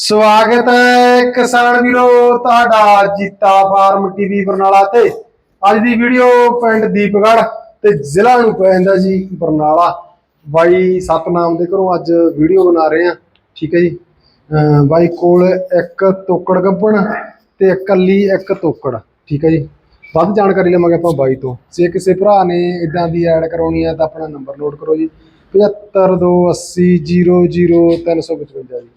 ਸਵਾਗਤ ਹੈ ਕਿਸਾਨ ਵੀਰੋ, ਤੁਹਾਡਾ ਜੀਤਾ ਫਾਰਮ ਟੀਵੀ ਬਰਨਾਲਾ ਤੇ। ਅੱਜ ਦੀ ਵੀਡੀਓ ਪਿੰਡ ਦੀਪਗੜ੍ਹ ਤੇ ਜ਼ਿਲ੍ਹਾ ਨੂੰ ਪੈਂਦਾ ਜੀ ਬਰਨਾਲਾ। ਬਾਈ ਸਤਨਾਮ ਦੇ ਘਰੋਂ ਅੱਜ ਵੀਡੀਓ ਬਣਾ ਰਹੇ ਆ ਠੀਕ ਹੈ ਜੀ। ਬਾਈ ਕੋਲ ਇੱਕ ਤੋਕੜ ਗੱਬਣ ਤੇ ਇਕੱਲੀ ਇੱਕ ਤੋਕੜ। ਠੀਕ ਹੈ ਜੀ। ਵੱਧ ਜਾਣਕਾਰੀ ਲਵਾਂਗੇ ਆਪਾਂ ਬਾਈ ਤੋਂ। ਜੇ ਕਿਸੇ ਭਰਾ ਨੇ ਇਦਾਂ ਦੀ ਐਡ ਕਰਾਉਣੀ ਹੈ ਤਾਂ ਆਪਣਾ ਨੰਬਰ ਨੋਟ ਕਰੋ ਜੀ। 7528000355 ਜੀ।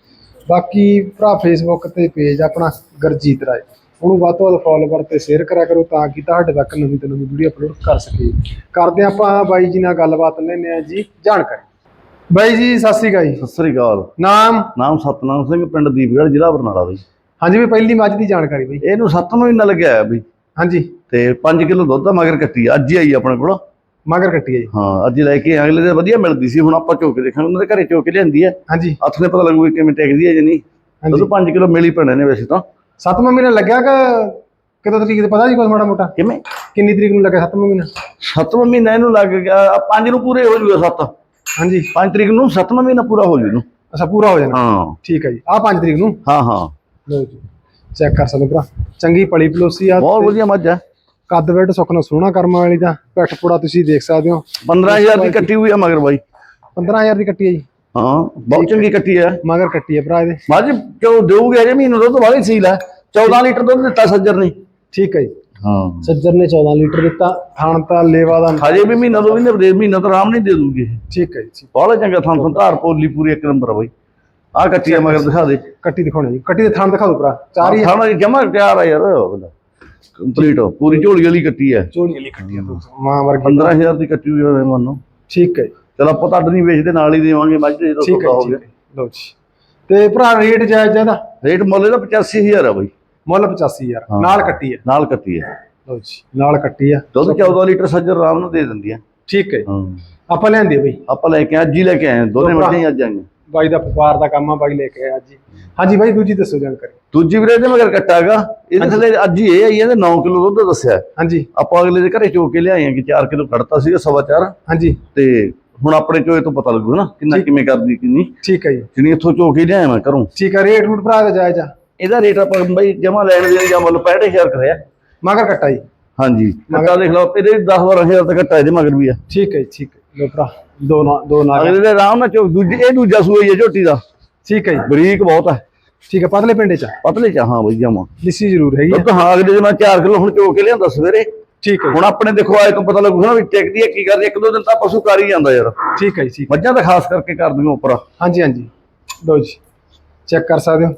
ਬਾਕੀ ਭਰਾ ਫੇਸਬੁੱਕ ਤੇ ਪੇਜ ਆਪਣਾ ਗਰਜੀਤ ਰਾਏ। ਉਹਨੂੰ ਵੱਧ ਤੋਂ ਵੱਧ ਫੋਲੋਵਰ ਤੇ ਸ਼ੇਅਰ ਕਰਿਆ ਕਰੋ ਤਾਂ ਕਿ ਤੁਹਾਡੇ ਤੱਕ ਨਵੀਂ ਤੋਂ ਨਵੀਂ ਵੀਡੀਓ ਅਪਲੋਡ ਕਰ ਸਕੀਏ। ਕਰਦੇ ਆਪਾਂ ਬਾਈ ਜੀ ਨਾਲ ਗੱਲਬਾਤ ਲੈਂਦੇ ਆ ਜੀ ਜਾਣਕਾਰੀ। ਬਾਈ ਜੀ ਸਤਿ ਸ੍ਰੀ ਅਕਾਲ ਜੀ। ਸਤਿ ਸ੍ਰੀ ਅਕਾਲ। ਨਾਮ? ਨਾਮ ਸਤਨਾਮ ਸਿੰਘ ਪਿੰਡ ਦੀਪਗੜ੍ਹ ਜ਼ਿਲ੍ਹਾ ਬਰਨਾਲਾ ਬਈ। ਹਾਂਜੀ ਵੀ ਪਹਿਲੀ ਮੱਝ ਦੀ ਜਾਣਕਾਰੀ ਬਈ। ਇਹਨੂੰ 7 ਮਹੀਨਾ ਲੱਗਿਆ ਹੈ ਬਈ ਹਾਂਜੀ। ਤੇ 5 ਕਿਲੋ ਦੁੱਧ ਦਾ ਮਗਰ ਕੱਟੀ ਅੱਜ ਹੀ ਆਈ ਆਪਣੇ ਕੋਲ। ਮਗਰ ਕੱਟੀ ਹੈ ਜੀ। ਹਾਂ ਅੱਜ ਲੈ ਕੇ ਅਗਲੇ ਦੇ ਵਧੀਆ ਮਿਲਦੀ ਸੀ ਹੁਣ ਆਪਾਂ ਚੋਕ ਦੇਖਾਂਗੇ ਉਹਨਾਂ ਦੇ ਘਰੇ ਚੋਕ ਲਿਆਂਦੀ ਹੈ। ਹਾਂਜੀ। ਹੱਥ ਨੇ ਪਤਾ ਲੱਗੂ ਕਿ ਕਿਵੇਂ ਟਿਕਦੀ ਹੈ ਜਾਂ ਨਹੀਂ। ਹਾਂਜੀ। ਦੁੱਧ 5 ਕਿਲੋ ਮਿਲ ਪੈਣੇ ਨੇ ਵੈਸੇ ਤਾਂ। ਸੱਤਵਾਂ ਮਹੀਨਾ ਲੱਗਿਆ ਕਿ ਕਿਦੋਂ ਤਰੀਕ ਤੇ ਪਤਾ ਜੀ ਕੋਈ ਮਾੜਾ ਮੋਟਾ? ਕਿਵੇਂ? ਕਿੰਨੀ ਤਰੀਕ ਨੂੰ ਲੱਗਾ ਸੱਤਵਾਂ ਮਹੀਨਾ? 7ਵਾਂ ਮਹੀਨਾ ਇਹਨੂੰ ਲੱਗ ਗਿਆ 5 ਨੂੰ ਪੂਰੇ ਹੋ ਜੂਗਾ 7 ਹਾਂਜੀ। 5 ਤਰੀਕ ਨੂੰ 7ਵਾਂ ਮਹੀਨਾ ਪੂਰਾ ਹੋ ਜੂ ਇਹਨੂੰ। ਅੱਛਾ ਪੂਰਾ ਹੋ ਜਾਣਾ। ਹਾਂ। ਠੀਕ ਹੈ ਜੀ। ਆਹ 5 ਤਰੀਕ ਨੂੰ? ਹਾਂ ਹਾਂ। ਲਓ ਜੀ। ਚੈੱਕ ਕਰ ਸਕਦੇ ਭਰਾ। ਚੰਗੀ ਪਲੀ ਪਲੋਸੀ ਆ ਬਹੁਤ ਵਧੀਆ ਮੱਝ ਹੈ। ਕੱਦ ਬੈਡ ਸੁੱਖ ਨਾਲ ਸੋਹਣਾ ਕਰਮਾਂ ਵਾਲੀ ਦਾ ਪਿੱਠ ਪੂੜਾ ਤੁਸੀਂ ਦੇਖ ਸਕਦੇ ਹੋ। 15000 ਦੀ ਕੱਟੀ ਹੋਈ ਆ ਮਗਰ ਬਾਈ। 15000 ਦੀ ਕੱਟੀ ਹੈ ਜੀ। ਹਾਂ ਬਹੁਤ ਚੰਗੀ ਕੱਟੀ ਹੈ ਮਗਰ ਕੱਟੀ ਹੈ ਭਰਾ ਇਹਦੇ। ਮੱਝ ਕਿਉਂ ਦੇਊਗੇ ਅਜੇ ਮਹੀਨੇ ਦੁੱਧ ਵਾਲੀ ਸੀਲ ਹੈ 14 ਲੀਟਰ ਦੁੱਧ ਦਿੱਤਾ ਸੱਜਰ ਨੇ। ਠੀਕ ਹੈ ਜੀ। ਹਾਂ। ਸੱਜਰ ਨੇ 14 ਲੀਟਰ ਦਿੱਤਾ। ਥਾਣ ਤਾਂ ਲੇਵਾ ਦਾ ਹਜੇ ਵੀ ਮਹੀਨਾ ਦੋ ਮਹੀਨੇ ਦੇ ਮਹੀਨਾ ਤਾਂ ਆਰਾਮ ਨਹੀਂ ਦੇ ਦੂਗੇ ਠੀਕ ਹੈ ਜੀ। ਬਾਹਲਾ ਚੰਗਾ ਥਾਂ ਤੋਂ ਧਾਰ ਪੋਲੀ ਪੂਰੀ ਇੱਕ ਨੰਬਰ ਆ ਬਾਈ। ਆਹ ਕੱਟੀ ਆ ਮਗਰ ਦਿਖਾ ਦੇ। ਕੱਟੀ ਦਿਖਾਉਣੀ ਜੀ। ਕੱਟੀ ਦੇ ਥਾਣ ਦਿਖਾ ਦਿਓ ਭਰਾ। ਚਾਰ ਹੀ ਥਾਣਾ ਜਮਾ ਤਿਆਰ ਆ ਯਾਰ। ਕੰਪਲੀਟ ਪੂਰੀ ਝੋਲੀ ਵਾਲੀ ਕੱਟੀ ਹੈ। ਝੋਲੀ ਵਾਲੀ ਕੱਟੀ ਆ ਮਾਂ ਵਰਗੀ 15000 ਦੀ ਕੱਟੀ ਹੋਈ ਹੋਵੇ ਮੰਨੋ। ਠੀਕ ਹੈ ਚਲ ਆਪਾਂ ਤਾਂ ਅੱਡ ਨਹੀਂ ਵੇਚਦੇ ਨਾਲ ਹੀ ਦੇਵਾਂਗੇ ਮੱਝ ਜਦੋਂ ਸੌਦਾ ਹੈ ਹੋ ਗਿਆ। ਹੈ। ਲਓ ਜੀ। ਤੇ ਭਰਾ ਰੇਟ ਜਾਇਜ਼ ਜ਼ਿਆਦਾ ਰੇਟ ਮੁੱਲ ਇਹਦਾ 85000 ਆ ਬਾਈ। ਮੁੱਲ 85000 ਹਾਂ। ਨਾਲ ਕੱਟੀ ਹੈ? ਨਾਲ ਕੱਟੀ ਹੈ। ਲਓ ਜੀ ਨਾਲ ਕੱਟੀ ਆ ਦੁੱਧ 14 ਲੀਟਰ ਸੱਜਰ ਆਰਾਮ ਨਾਲ ਦੇ ਦਿੰਦੀ ਹੈ। ਠੀਕ ਹੈ। ਹਾਂ। ਆਪਾਂ ਲੈਂਦੇ ਬਈ। ਆਪਾਂ ਲੈ ਕੇ ਅੱਜ ਹੀ ਲੈ ਕੇ ਆਏ ਹਾਂ, ਦੋਨੇ ਮੱਝਾਂ ਹੀ ਅੱਜ ਆਈਆਂ। ਬਾਈ ਦਾ ਵਪਾਰ ਦਾ ਕੰਮ ਆ ਬਾਈ ਲੈ ਕੇ ਆਇਆ ਅੱਜ ਹੀ। ਹਾਂਜੀ ਬਾਈ ਦੂਜੀ ਦੱਸੋ ਜਾਣਕਾਰੀ। ਦੂਜੀ ਵੀਰੇ ਇਹਦੇ ਮਗਰ ਕੱਟਾ ਹੈਗਾ। ਇਹਦੇ ਥੱਲੇ ਅੱਜ ਹੀ ਇਹ ਆਈ ਇਹਦੇ 9 ਕਿਲੋ ਦੁੱਧ ਦੱਸਿਆ। ਹਾਂਜੀ। ਆਪਾਂ ਅਗਲੇ ਦੇ ਘਰੇ ਚੋ ਕੇ ਲਿਆਏ ਆ ਕਿ 4 ਕਿਲੋ ਕੱਢਤਾ ਸੀਗਾ ਸਵਾ ਚਾਰ। ਹਾਂਜੀ। ਤੇ ਹੁਣ ਆਪਣੇ ਚੋਏ ਤੋਂ ਪਤਾ ਲੱਗੂ ਨਾ ਕਿੰਨਾ ਕਿਵੇਂ ਕਰਦੀ ਕਿੰਨੀ। ਠੀਕ ਹੈ ਜੀ। ਜਿਹਨੀ ਇੱਥੋਂ ਚੋ ਕੇ ਲਿਆਇਆ ਮੈਂ ਘਰੋਂ। ਠੀਕ ਹੈ ਰੇਟ ਰੂਟ ਭਰਾ ਦਾ ਜਾਇਜ਼ ਆ। ਇਹਦਾ ਰੇਟ ਆਪਾਂ ਬਈ ਜਮਾ ਲੈਣ ਦੇਣ ਜਾਂ ਮੁੱਲ 65000 ਕਰਿਆ। ਮਗਰ ਕੱਟਾ ਜੀ। ਹਾਂਜੀ। ਕੱਟਾ ਦੇਖ ਲਓ ਇਹਦੇ 10 12000 ਤੱਕ ਕੱਟਾ ਇਹਦੇ ਮਗਰ ਵੀ ਆ। ਠੀਕ ਹੈ ਜੀ, ਠੀਕ ਹੈ ਲੋ ਭਰਾ ਦੋ ਨਾ ਦੋ ਨਾ ਅਗਲੇ ਦੇ ਆਰਾਮ ਨਾਲ ਚੋ ਦੂਜੀ ਇਹ ਦੂਜਾ ਸੂਈ ਹੈ ਝੋਟੀ ਦਾ। ਠੀਕ ਹੈ ਜੀ। ਬਰੀਕ ਬਹੁਤ ਹੈ। ਠੀਕ ਹੈ ਪਤਲੇ ਪਿੰਡੇ ਚ ਪਤਲੇ ਚ ਹਾਂ ਬਈ ਜਮਾ। ਲਿੱਸੀ ਜ਼ਰੂਰ ਹੈਗੀ। ਦੁੱਧ ਹਾਂ ਅਗਲੇ ਦੇ ਮੈਂ 4 ਕਿਲੋ ਹੁਣ ਚੋ ਕੇ ਲਿਆਂਦਾ ਸਵੇਰੇ। ਠੀਕ ਹੈ ਹੁਣ ਆਪਣੇ ਦੇਖੋ ਆਏ ਤੋਂ ਪਤਾ ਲੱਗੂ ਨਾ ਵੀ ਟਿਕਦੀ ਹੈ ਕੀ ਕਰਦੀ ਹੈ। ਇੱਕ ਦੋ ਦਿਨ ਤਾਂ ਪਸ਼ੂ ਕਰ ਹੀ ਜਾਂਦਾ ਯਾਰ। ਠੀਕ ਹੈ ਜੀ ਠੀਕ ਮੱਝਾਂ ਤਾਂ ਖਾਸ ਕਰਕੇ ਕਰਦੀਆਂ ਉੱਪਰ। ਹਾਂਜੀ ਹਾਂਜੀ। ਲੋ ਜੀ ਚੈੱਕ ਕਰ ਸਕਦੇ ਹੋ।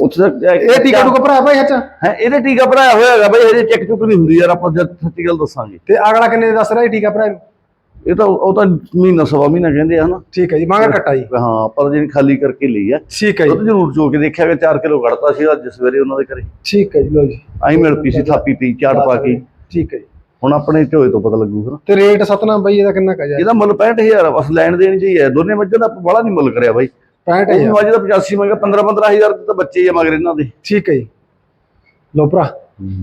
ਉੱਥੇ ਤੱਕ ਇਹ ਟੀਕਾ ਟੁਕਾ ਭਰਾ ਭਾਈ ਅੱਛਾ ਹੈ ਇਹਦੇ ਟੀਕਾ ਭਰਾਇਆ ਹੋਇਆ ਹੈਗਾ ਬਈ ਹਜੇ ਚੈੱਕ ਚੁੱਕ ਨਹੀਂ ਹੁੰਦੀ ਯਾਰ ਆਪਾਂ ਜਦ ਸੱਚੀ ਗੱਲ ਦੱਸਾਂਗੇ। ਤੇ ਅਗਲਾ ਕਿੰਨੇ ਦੱਸ ਰਿਹਾ ਇਹ ਟੀਕਾ ਭਰਾ ਨੂੰ? ਇਹ ਤਾਂ ਉਹ ਤਾਂ ਮਹੀਨਾ ਸਵਾ ਮਹੀਨਾ ਕਹਿੰਦੇ ਆ ਹਨਾ। ਠੀਕ ਹੈ ਜੀ ਮਗਰ ਕੱਟਾ ਜੀ। ਹਾਂ ਪਰ ਜਿਹੜੀ ਖਾਲੀ ਕਰਕੇ ਲਈ ਆ। ਠੀਕ ਹੈ ਜੀ। ਜ਼ਰੂਰ ਚੋ ਕੇ ਦੇਖਿਆ ਕਿ 4 ਕਿਲੋ ਕੱਢਤਾ ਸੀ ਅੱਜ ਸਵੇਰੇ ਉਹਨਾਂ ਦੇ ਘਰੇ। ਠੀਕ ਹੈ ਜੀ ਲੋ ਜੀ। ਆਈ ਮਿਲ ਪੀ ਸੀ ਥਾਪੀ ਤੀ ਚਾਟ ਪਾ ਕੇ। ਠੀਕ ਹੈ ਜੀ। ਹੁਣ ਆਪਣੇ ਝੋਏ ਤੋਂ ਪਤਾ ਲੱਗੂ ਫਿਰ। ਤੇ ਰੇਟ ਸਤਨਾਮ ਬਾਈ ਇਹਦਾ ਕਿੰਨਾ ਕਾ ਜਾ? ਇਹਦਾ ਮੁੱਲ 65000 ਆ ਬਸ ਲੈਣ ਦੇਣ ਹੀ ਹੈ ਦੋਨੇ ਮੱਝਾਂ ਦਾ ਬੜਾ ਨਹੀਂ ਮੁੱਲ ਕਰਿਆ ਬਾਈ। 65000 ਉਹ ਮੱਝ ਦਾ 85 ਮੰਗਾ 15 15000 ਦੇ ਤਾਂ ਬੱਚੇ ਹੀ ਆ ਮਗਰ ਇਹਨਾਂ ਦੇ। ਠੀਕ ਹੈ ਜੀ। ਲੋ ਭਰਾ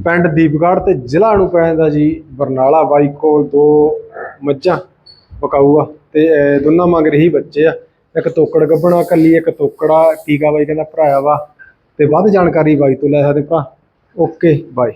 ਪਿੰਡ ਦੀਪਗੜ੍ਹ ਤੇ ਜ਼ਿਲ੍ਹਾ ਨੂੰ ਪੈ ਜਾਂਦਾ ਜੀ ਬਰਨਾਲਾ ਬਾਈ ਕੋਲ ਦੋ ਮੱਝਾਂ ਪਕਾਊ ਆ ਤੇ ਦੋਨਾਂ ਮੰਗ ਰਹੀ ਬੱਚੇ ਆ। ਇੱਕ ਤੋਕੜ ਗੱਬਣਾ ਕੱਲੀ ਇੱਕ ਤੋਕੜਾ ਟੀਕਾ ਬਾਈ ਕਹਿੰਦਾ ਭਰਾਇਆ ਵਾ। ਤੇ ਵੱਧ ਜਾਣਕਾਰੀ ਬਾਈ ਤੋਂ ਲੈ ਸਕਦੇ ਭਰਾ। ਓਕੇ ਬਾਈ।